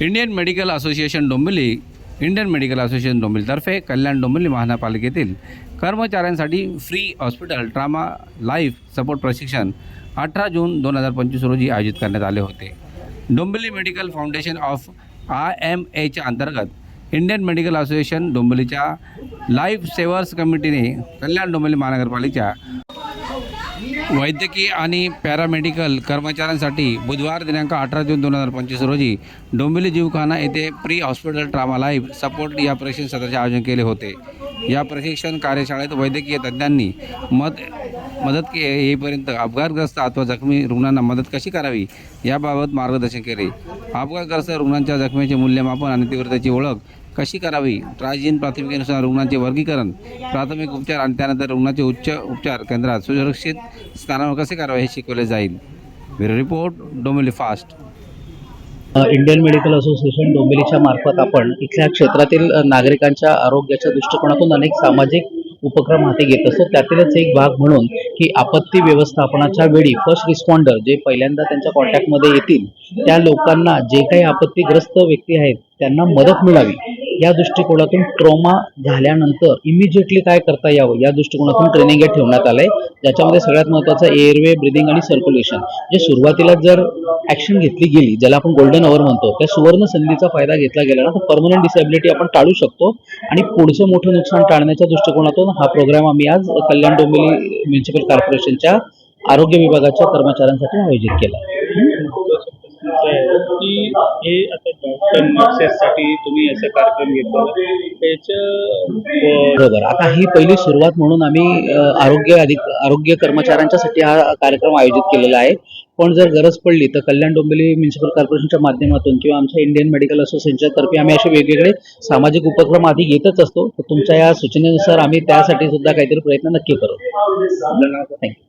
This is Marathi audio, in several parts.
Indian medical association Dombivli Indian medical association डोंबिवलीतर्फे Kalyan Dombivli महानगरपालिकेतील कर्मचाऱ्यांसाठी free hospital trauma life support प्रशिक्षण अठरा जून दोन हजार पंचवीस रोजी आयोजित करण्यात आले होते. Dombivli medical foundation of I M एच्या अंतर्गत इंडियन मेडिकल असोसिएशन डोंबिवलीच्या लाईफ सेवर्स कमिटीने कल्याण डोंबिवली महानगरपालिकेच्या वैद्यकीय आणि पॅरामेडिकल कर्मचाऱ्यांसाठी बुधवार दिनांक अठरा जून दोन हजार पंचवीस रोजी डोंबिवली जीवखाना येथे pre hospital trauma life support या प्रशिक्षण सत्राचे आयोजन केले होते. या प्रशिक्षण कार्यशाळेत वैद्यकीय तज्ज्ञांनी मद मदत के येईपर्यंत अपघातग्रस्त अथवा जखमी रुग्णांना मदत कशी करावी याबाबत मार्गदर्शन केले. अपघातग्रस्त रुग्णांच्या जखमेचे मूल्यमापन आणि तीव्रतेची ओळख कशी करावी? ट्रायजीन प्राथमिकेनुसार रुग्णांचे वर्गीकरण प्राथमिक उपचार आणि त्यानंतर रुग्णाचे उच्च उपचार केंद्रात सुरक्षित स्थानावर कसे करावे हे शिकवले जाईल. Bureau report Dombivli fast. Indian medical association डोंबिवलीच्या मार्फत आपण इथल्या क्षेत्रातील नागरिकांच्या आरोग्याच्या दृष्टिकोनातून अनेक सामाजिक उपक्रम हाती घेत असतो. त्यातीलच एक भाग म्हणून की आपत्ती व्यवस्थापनाच्या वेळी फर्स्ट रिस्पॉन्डर जे पहिल्यांदा त्यांच्या कॉन्टॅक्टमध्ये येतील त्या लोकांना जे काही आपत्तीग्रस्त व्यक्ती आहेत त्यांना मदत मिळावी. या दृष्टिकोनातून ट्रॉमा झाल्यानंतर इमिजिएटली काय करता यावं? या दृष्टिकोनातून ट्रेनिंग हे ठेवण्यात आलं आहे ज्याच्यामध्ये सगळ्यात महत्त्वाचं एअरवे ब्रिदिंग आणि सर्क्युलेशन जे सुरुवातीला जर ॲक्शन घेतली गेली ज्याला आपण गोल्डन अवर म्हणतो त्या सुवर्ण संधीचा फायदा घेतला गेला ना तर परमनंट डिसेबिलिटी आपण टाळू शकतो. आणि पुढचं मोठं नुकसान टाळण्याच्या दृष्टिकोनातून हा प्रोग्राम आम्ही आज कल्याण डोंबिवली म्युन्सिपल कॉर्पोरेशनच्या आरोग्य विभागाच्या कर्मचाऱ्यांसाठी आयोजित केला. आहे की हे आता डॉक्टर नर्सेससाठी तुम्ही असं कार्यक्रम घेतला. त्याचं बरोबर. आता ही पहिली सुरुवात म्हणून आम्ही आरोग्य अधिक आरोग्य कर्मचाऱ्यांच्यासाठी हा कार्यक्रम आयोजित केलेला आहे. पण जर गरज पडली तर कल्याण डोंबिवली म्युन्सिपल कॉर्पोरेशनच्या माध्यमातून किंवा आमच्या इंडियन मेडिकल असोसिएशनच्या तर्फे आम्ही असे वेगवेगळे सामाजिक उपक्रम आधी घेतच असतो. तर तुमच्या या सूचनेनुसार आम्ही त्यासाठी सुद्धा काहीतरी प्रयत्न नक्की करू. थँक्यू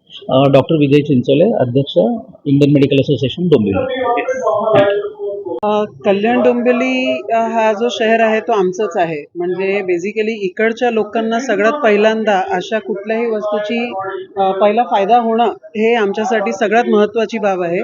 डॉक्टर विजय चिंचोले अध्यक्ष Indian medical association Dombivli. Kalyan Dombivli हा जो शहर आहे तो आमचाच आहे. म्हणजे बेसिकली इकडच्या लोकांना सगळ्यात पहिल्यांदा अशा कुठल्याही वस्तूची पहिला फायदा होणं हे आमच्यासाठी सगळ्यात महत्त्वाची बाब आहे.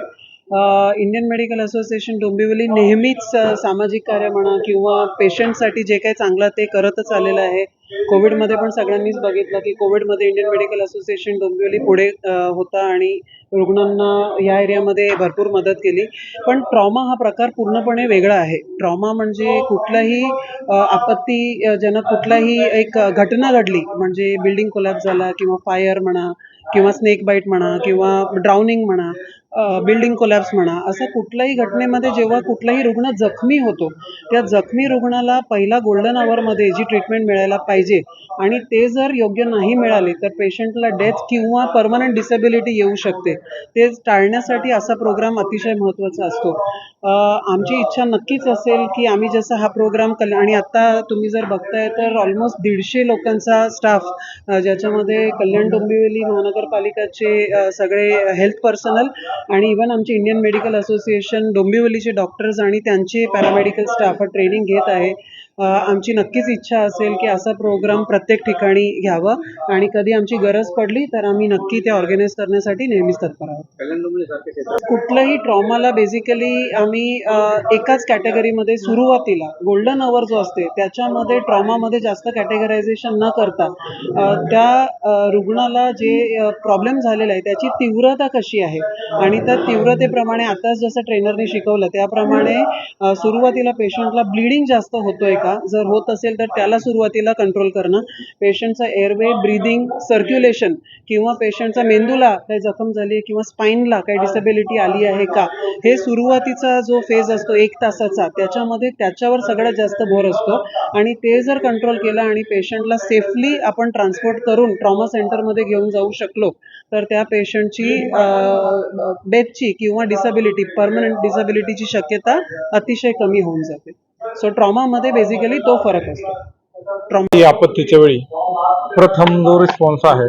इंडियन मेडिकल असोसिएशन डोंबिवली नेहमीच सामाजिक कार्य म्हणा किंवा पेशंटसाठी जे काही चांगलं ते करतच आलेलं आहे. कोविडमध्ये पण सगळ्यांनीच बघितलं की कोविडमध्ये इंडियन मेडिकल असोसिएशन डोंबिवली पुढे होता आणि रुग्णांना या एरियामध्ये भरपूर मदत केली. पण ट्रॉमा हा प्रकार पूर्णपणे वेगळा आहे. ट्रॉमा म्हणजे कुठलाही आपत्तीजनक कुठलाही एक घटना घडली म्हणजे बिल्डिंग कोलॅप्स झाला किंवा फायर म्हणा किंवा स्नेक बाईट म्हणा किंवा ड्राउनिंग म्हणा बिल्डिंग कोलॅप्स म्हणा असं कुठल्याही घटनेमध्ये जेव्हा कुठलाही रुग्ण जखमी होतो त्या जखमी रुग्णाला पहिला गोल्डन आवरमध्ये जी ट्रीटमेंट मिळायला पाहिजे आणि ते जर योग्य नाही मिळाले तर पेशंटला डेथ किंवा परमनंट डिसेबिलिटी येऊ शकते. ते टाळण्यासाठी असा प्रोग्राम अतिशय महत्त्वाचा असतो. आमची इच्छा नक्कीच असेल की आम्ही जसं हा प्रोग्राम कल आणि आत्ता तुम्ही जर बघताय तर ऑलमोस्ट दीडशे लोकांचा स्टाफ ज्याच्यामध्ये कल्याण डोंबिवली महानगरपालिकाचे सगळे हेल्थ पर्सनल आणि इव्हन आमचे इंडियन मेडिकल असोसिएशन डोंबिवलीचे डॉक्टर्स आणि त्यांचे पॅरामेडिकल स्टाफ ट्रेनिंग घेत आहे. आमची नक्कीच इच्छा असेल की असा प्रोग्राम प्रत्येक ठिकाणी घ्यावा. आणि कधी आमची गरज पडली तर आम्ही नक्की ते ऑर्गनाईज करण्यासाठी नेहमीच तत्पर आहोत. कुठलंही ट्रॉमाला बेसिकली आम्ही एकाच कॅटेगरीमध्ये सुरुवातीला गोल्डन अवर जो असते त्याच्यामध्ये ट्रॉमामध्ये जास्त कॅटेगरायझेशन न करता त्या रुग्णाला जे प्रॉब्लेम झालेला आहे त्याची तीव्रता कशी आहे? आणि त्या तीव्रतेप्रमाणे आताच जसं ट्रेनरने शिकवलं त्याप्रमाणे सुरुवातीला पेशंटला ब्लिडिंग जास्त होतोय का? जर होत असेल तर त्याला सुरुवातीला कंट्रोल करणं. पेशंटचा एअरवे ब्रीदिंग सर्क्युलेशन किंवा पेशंटचा मेंदूला काही जखम झाली आहे किंवा स्पाईनला काही डिसेबिलिटी आली आहे का हे सुरुवातीचा जो फेज असतो एक तासाचा त्याच्यामध्ये त्याच्यावर सगळ्यात जास्त भर असतो. आणि ते जर कंट्रोल केलं आणि पेशंटला सेफली आपण ट्रान्सपोर्ट करून ट्रॉमा सेंटरमध्ये घेऊन जाऊ शकलो तर त्या पेशंटची डेथची किंवा डिसेबिलिटी परमनंट डिसेबिलिटीची शक्यता अतिशय कमी होऊन जाते. सो ट्रॉमामध्ये बेसिकली तो फरक असतो. ट्रॉमा या आपत्तीच्या वेळी प्रथम जो रिस्पॉन्स आहे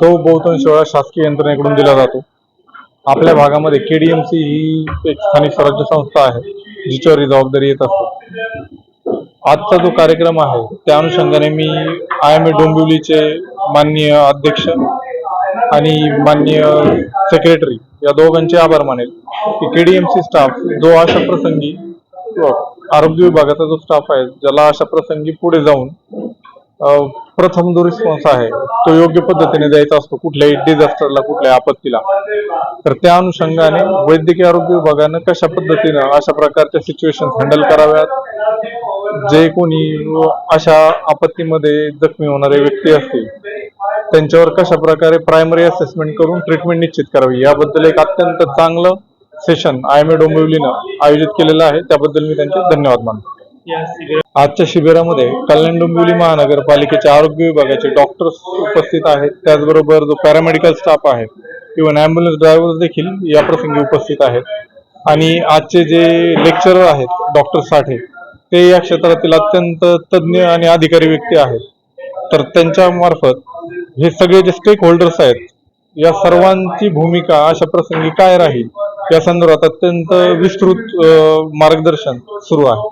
तो बहुतांश वेळा शासकीय यंत्रणेकडून दिला जातो. आपल्या भागामध्ये केडीएमसी ही एक स्थानिक स्वराज्य संस्था आहे जिच्यावर ही जबाबदारी येत असते. आजचा जो कार्यक्रम आहे त्या अनुषंगाने मी आय एम ए डोंबिवलीचे माननीय अध्यक्ष आणि माननीय सेक्रेटरी या दोघांचे आभार मानेल की केडीएमसी स्टाफ जो अशा प्रसंगी आरोग्य विभागाचा जो स्टाफ आहे ज्याला अशा प्रसंगी पुढे जाऊन प्रथम जो रिस्पॉन्स आहे तो योग्य पद्धतीने द्यायचा असतो कुठल्याही डिझास्टरला कुठल्याही आपत्तीला. तर त्या अनुषंगाने वैद्यकीय आरोग्य विभागानं कशा पद्धतीनं अशा प्रकारच्या सिच्युएशन हँडल कराव्यात? जे कोणी अशा आपत्तीमध्ये जखमी होणारे व्यक्ती असतील त्यांच्यावर कशा प्रकारे प्रायमरी असेसमेंट करून ट्रीटमेंट निश्चित करावी याबद्दल एक अत्यंत चांगलं सेशन आय एम ए डोंबिवलीनं आयोजित केलेलं आहे त्याबद्दल मी त्यांचे धन्यवाद मानतो. आजच्या शिबिरामध्ये कल्याण डोंबिवली महानगरपालिकेच्या आरोग्य विभागाचे डॉक्टर्स उपस्थित आहेत. त्याचबरोबर जो पॅरामेडिकल स्टाफ आहे इव्हन ॲम्ब्युलन्स ड्रायव्हर्स देखील या प्रसंगी उपस्थित आहेत. आणि आजचे जे लेक्चरर आहेत डॉक्टर साठे ते या क्षेत्रातील अत्यंत तज्ज्ञ आणि अधिकारी व्यक्ती आहेत. तर त्यांच्या मार्फत हे सगळे जे स्टेक होल्डर्स आहेत या सर्वांची भूमिका अशा प्रसंगी काय राहील या संदर्भात अत्यंत विस्तृत मार्गदर्शन सुरू आहे.